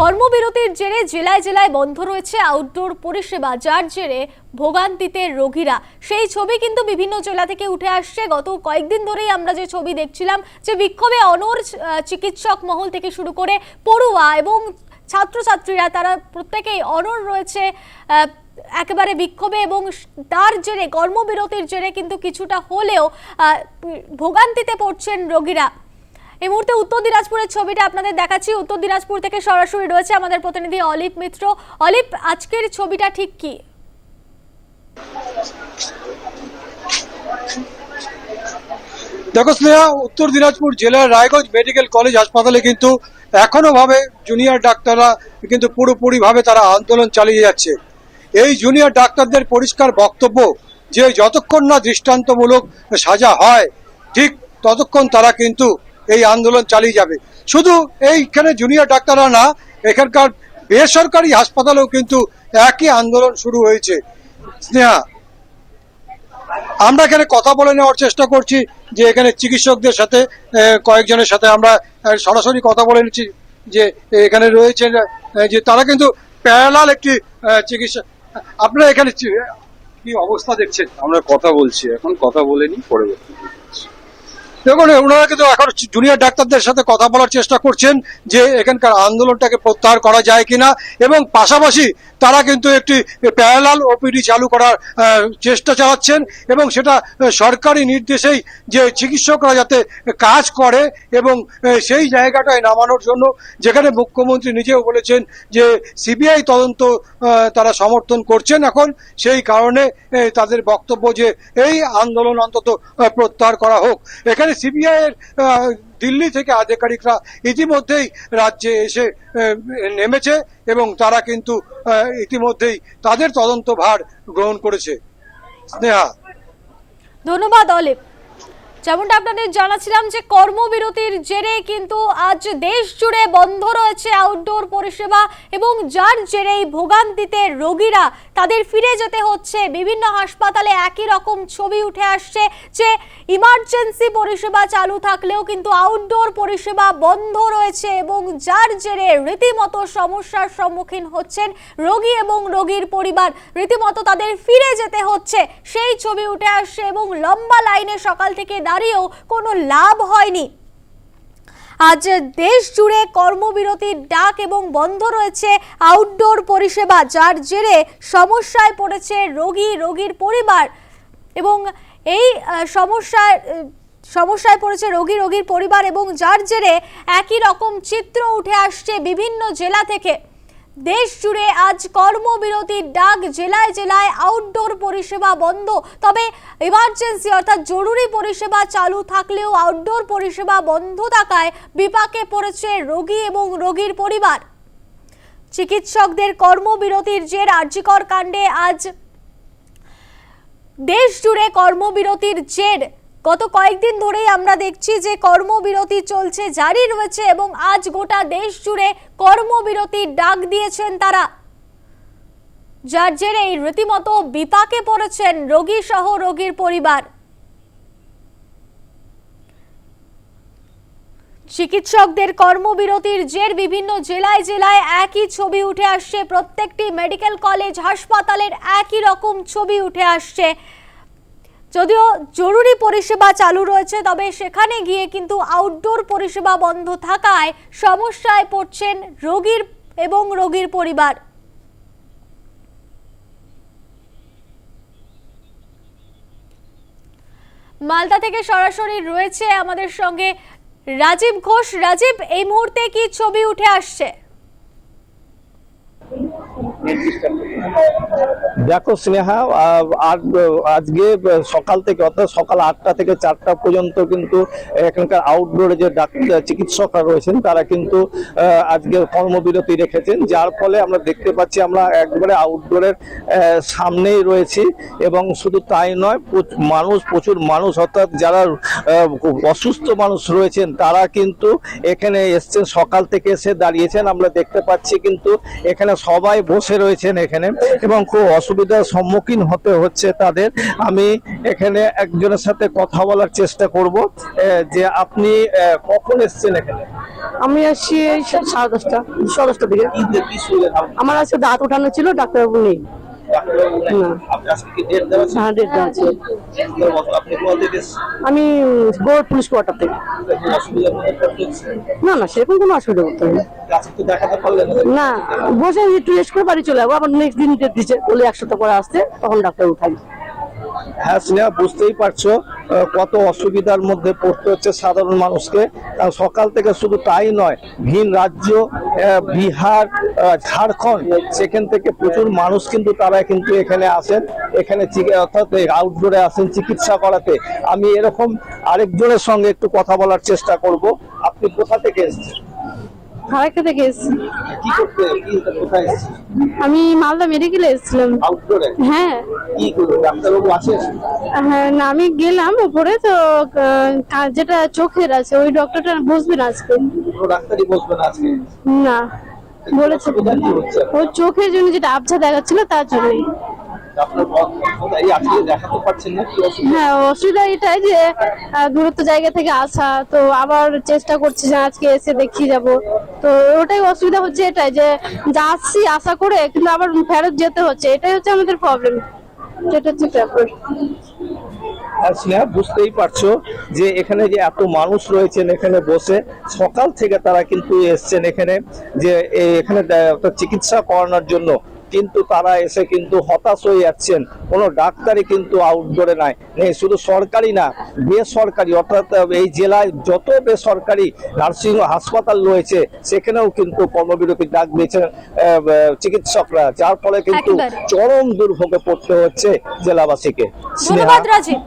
কর্মবিরতির জেরে জেলায় জেলায় বন্ধ রয়েছে আউটডোর পরিষেবা, যার জেরে ভোগান্তিতে রোগীরা। সেই ছবি কিন্তু বিভিন্ন জেলা থেকে উঠে আসছে। গত কয়েকদিন ধরেই আমরা যে ছবি দেখছিলাম, যে বিক্ষোভে অনর চিকিৎসক মহল থেকে শুরু করে পড়ুয়া এবং ছাত্রছাত্রীরা, তারা প্রত্যেকেই অনর রয়েছে একেবারে বিক্ষোভে এবং তার জেরে, কর্মবিরতির জেরে কিন্তু কিছুটা হলেও ভোগান্তিতে পড়ছেন রোগীরা। এই মুহূর্তে উত্তর দিনাজপুরের ছবিটা আপনাদের দেখাচ্ছি। উত্তর দিনাজপুর থেকে সরাসরি রয়েছে আমাদের প্রতিনিধি অলিপ মিত্র। অলিপ, আজকের ছবিটা ঠিক কি? দেখো স্নেহা, উত্তর দিনাজপুর জেলার রায়গঞ্জ মেডিকেল কলেজ হাসপাতালে কিন্তু এখনও ভাবে জুনিয়র ডাক্তাররা কিন্তু পুরোপুরি ভাবে তারা আন্দোলন চালিয়ে যাচ্ছে। এই জুনিয়র ডাক্তারদের পরিষ্কার বক্তব্য যে যতক্ষণ না দৃষ্টান্তমূলক সাজা হয়, ঠিক ততক্ষণ তারা কিন্তু এই আন্দোলন চালিয়ে যাবে। শুধু এইখানে জুনিয়র ডাক্তাররা না এখানকার বেসরকারি হাসপাতালেও কিন্তু একই আন্দোলন শুরু হয়েছে। স্নেহা আমরা এখানে কথা বলে নেওয়ার চেষ্টা করছি যে এখানে চিকিৎসকদের সাথে কয়েকজনের সাথে আমরা সরাসরি কথা বলে নিচ্ছি যে এখানে রয়েছেন আহ, যে তারা কিন্তু প্যারালাল একটি চিকিৎসা আপনারা এখানে কি অবস্থা দেখছেন? আমরা কথা বলছি এখন কথা বলে নি পরে। দেখুন, ওনারা কিন্তু এখন জুনিয়র ডাক্তারদের সাথে কথা বলার চেষ্টা করছেন যে এখানকার আন্দোলনটাকে প্রত্যাহার করা যায় কিনা। এবং পাশাপাশি তারা কিন্তু একটি প্যারালাল ওপিডি চালু করার চেষ্টা চালাচ্ছেন এবং সেটা সরকারি নির্দেশেই যে চিকিৎসকরা যাতে কাজ করে এবং সেই জায়গাটায় নামানোর জন্য, যেখানে মুখ্যমন্ত্রী নিজেও বলেছেন যে সিবিআই তদন্ত তারা সমর্থন করছেন এখন। সেই কারণে তাদের বক্তব্য যে এই আন্দোলন অন্তত প্রত্যাহার করা হোক। এখানে সিবিআই এর দিল্লি থেকে আধিকারিকরা ইতিমধ্যেই রাজ্যে এসে নেমেছে এবং তারা কিন্তু ইতিমধ্যেই তাদের তদন্ত ভার গ্রহণ করেছে। স্নেহা। ধন্যবাদ অলিপ যেমনটা আপনাদের জানাচ্ছিলাম যে কর্মবিরতির জেরে কিন্তু আজ দেশ জুড়ে বন্ধ রয়েছে আউটডোর পরিষেবা এবং যার জেরেই ভোগান্তিতে রোগীরা তাদের ফিরে যেতে হচ্ছে। বিভিন্ন হাসপাতালে একই রকম ছবি উঠে আসছে যে ইমার্জেন্সি পরিষেবা চালু থাকলেও কিন্তু আউটডোর পরিষেবা বন্ধ রয়েছে এবং যার জেরে রীতিমতো সমস্যার সম্মুখীন হচ্ছেন রোগী এবং রোগীর পরিবার। রীতিমতো তাদের ফিরে যেতে হচ্ছে। সেই ছবি উঠে আসছে এবং লম্বা লাইনে সকাল থেকে দাঁড়িয়েও কোনো লাভ হয়নি। আজ দেশ জুড়ে কর্মবিরতির ডাক এবং বন্ধ রয়েছে আউটডোর পরিষেবা, যার জেরে সমস্যায় পড়েছে রোগী, রোগীর পরিবার এবং এই সমস্যায় সমস্যায় পড়েছে রোগী, রোগীর পরিবার এবং যার জেরে একই রকম চিত্র উঠে আসছে বিভিন্ন জেলা থেকে। দেশ জুড়ে আজ কর্মবিরতির ডাক জেলায় জেলায় আউটডোর পরিষেবা বন্ধ। তবে ইমার্জেন্সি অর্থাৎ জরুরি পরিষেবা চালু থাকলেও আউটডোর পরিষেবা বন্ধ থাকায় বিপাকে পড়েছে রোগী এবং রোগীর পরিবার। চিকিৎসকদের কর্মবিরতির জের আর্যিকর কাণ্ডে আজ দেশ জুড়ে কর্মবিরতির জের। গত কয়েকদিন ধরেই আমরা দেখছি যে কর্মবিরতি চলছে, জারি রয়েছে এবং আজ গোটা দেশ জুড়ে কর্মবিরতির ডাক দিয়েছেন তারা। যার জেরেই রীতিমতো বিপাকে পড়েছেন রোগী সহ রোগীর পরিবার। চিকিৎসকদের কর্মবিরতির জের বিভিন্ন জেলায় জেলায় একই ছবি উঠে আসছে, প্রত্যেকটি মেডিকেল কলেজ, হাসপাতালের একই রকম ছবি উঠে আসছে। যদিও জরুরি পরিষেবা চালু রয়েছে, তবে সেখানে গিয়ে কিন্তু আউটডোর পরিষেবা বন্ধ থাকায় সমস্যায় পড়ছেন রোগীর এবং রোগীর পরিবার। মালদা থেকে সরাসরি রয়েছে আমাদের সঙ্গে রাজীব ঘোষ। রাজীব, এই মুহূর্তে কি ছবি উঠে আসছে? দেখো স্নেহা আজকে সকাল থেকে অর্থাৎ সকাল আটটা থেকে চারটা পর্যন্ত কিন্তু এখানকার আউটডোরে যে ডাক্তার চিকিৎসকরা রয়েছেন, তারা কিন্তু আজকে কর্মবিরতি রেখেছেন, যার ফলে আমরা দেখতে পাচ্ছি আমরা একবারে আউটডোরের সামনেই রয়েছি এবং শুধু তাই নয় মানুষ, প্রচুর মানুষ অর্থাৎ যারা অসুস্থ মানুষ রয়েছেন, তারা কিন্তু এখানে এসছেন, সকাল থেকে এসে দাঁড়িয়েছেন, আমরা দেখতে পাচ্ছি কিন্তু এখানে সবাই বসে রয়েছেন এখানে। এবং খুব অসুবিধার সম্মুখীন হতে হচ্ছে তাদের। আমি এখানে একজনের সাথে কথা বলার চেষ্টা করব আহ, যে আপনি কখন এসছেন এখানে? আমি আসছি এই সাড়ে দশটা সাড়ে দশটার দিকে? আমার আজকে দাঁত ওঠানো ছিল ডাক্তারবাবু নেই। হ্যাঁ ডেট দেওয়া? আমি বোর্ড পুলিশ কোয়ার্টার থেকে? না না সেরকম কোনো অসুবিধা করতে হবে না। বসে একটু রেস্ট করে বাড়ি চলে যাব। আবার নেক্সট দিন ডেট দিচ্ছে বলে এক সপ্তাহ পরে আসতে তখন ডাক্তার উঠাই হ্যাঁ স্নেহা, বুঝতেই পারছ কত অসুবিধার মধ্যে পড়তে হচ্ছে সাধারণ মানুষকে। সকাল থেকে শুধু তাই নয়, ভিন রাজ্য বিহার ঝাড়খণ্ড, সেখান থেকে প্রচুর মানুষ কিন্তু তারা কিন্তু এখানে আসেন। এখানে অর্থাৎ আউটডোরে আসেন চিকিৎসা করাতে। আমি এরকম আরেকজনের সঙ্গে একটু কথা বলার চেষ্টা করব। আপনি কোথা থেকে এসেছেন? ফারাক্কা থেকে এসেছি কি করতে? কি কোথায় এসেছেন আমি মালদা মেডিকেলে এসেছিলাম। হ্যাঁ। হ্যাঁ না আমি গেলাম উপরে তো যেটা চোখের আছে ওই ডক্টরটা বসবেন আজকে। না বলেছে। ওই চোখের জন্য যেটা আবছা দেখাচ্ছিল তার জন্যই। হ্যাঁ অসুবিধা এটাই যে দূরত্ব জায়গা থেকে আসা তো আবার চেষ্টা করছি যে আজকে এসে দেখিয়ে যাব। তো ওটাই অসুবিধা হচ্ছে এটাই যে যাচ্ছি আশা করে কিন্তু আবার ফেরত যেতে হচ্ছে। এটাই হচ্ছে আমাদের প্রবলেম যেটা হচ্ছে ব্যাপার। আর স্নেহা বুঝতেই পারছ যে এখানে যে এত মানুষ রয়েছেন এখানে বসে সকাল থেকে তারা কিন্তু এসছেন এখানে যে এখানে চিকিৎসা করানোর জন্য। কিন্তু তারা এসে কিন্তু হতাশ হয়ে যাচ্ছেন। কোনো ডাক্তারই কিন্তু আউটডোরে নাই। নেই শুধু সরকারি না বেসরকারি অর্থাৎ এই জেলায় যত বেসরকারি নার্সিং হাসপাতাল রয়েছে সেখানেও কিন্তু কর্মবিরতি ডাক দিয়েছেন চিকিৎসকরা যার ফলে কিন্তু চরম দুর্ভোগে পড়তে হচ্ছে জেলাবাসীকে। ধন্যবাদ রাজীব।